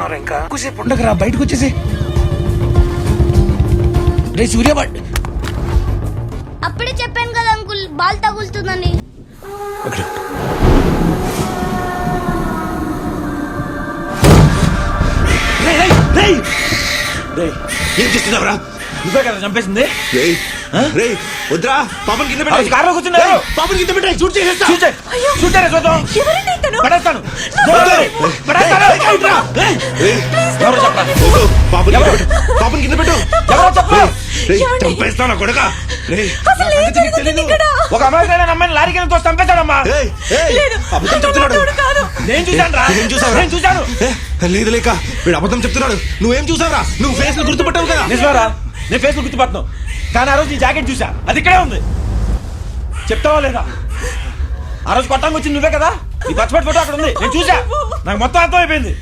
మాట్లాడుతున్నారు ఇంకా. ఎక్కువసేపు ఉండకరా బయటకు వచ్చేసి. రే సూర్యబడ్ అప్పుడే చెప్పాను కదా అంకుల్. బాల్ తగులుతుందని. రేయ్! రేయ్, ఏం చేస్తున్నావురా? నువ్వే కదా చంపేసింది? కింద కారులో కూర్చున్నారు. కింద షూట్ చేసేస్తా. చూద్దాం. ఎవరండి ఇతను? పడేస్తాను. పాపని కింద? పెట్టు. కింద ఎవరో చెప్పు? చంపేస్తాను కొడక? ఒక అమ్మాయి అమ్మాయిని తోసి రేయ్, లేదు. అబద్ధం నేను చూశాను రా ఏం చూసావురా? నేను చూశాను. ఏ, లేదు లేక వీడు అబద్ధం చెప్తున్నాడు. నువ్వేం చూసావురా నువ్వు ఫేస్ను గుర్తుపట్టావు కదా. నిజమారా. నేను ఫేస్బుక్ గుర్తుపట్టాను. కానీ ఆ రోజు నీ జాకెట్ చూసా అది ఇక్కడే ఉంది. చెప్తావా లేదా? ఆ రోజు కొట్టంగా వచ్చింది నువ్వే కదా? ఈ పచ్చపట్టి ఫోటో అక్కడ ఉంది. నేను చూసా నాకు మొత్తం అర్థం అయిపోయింది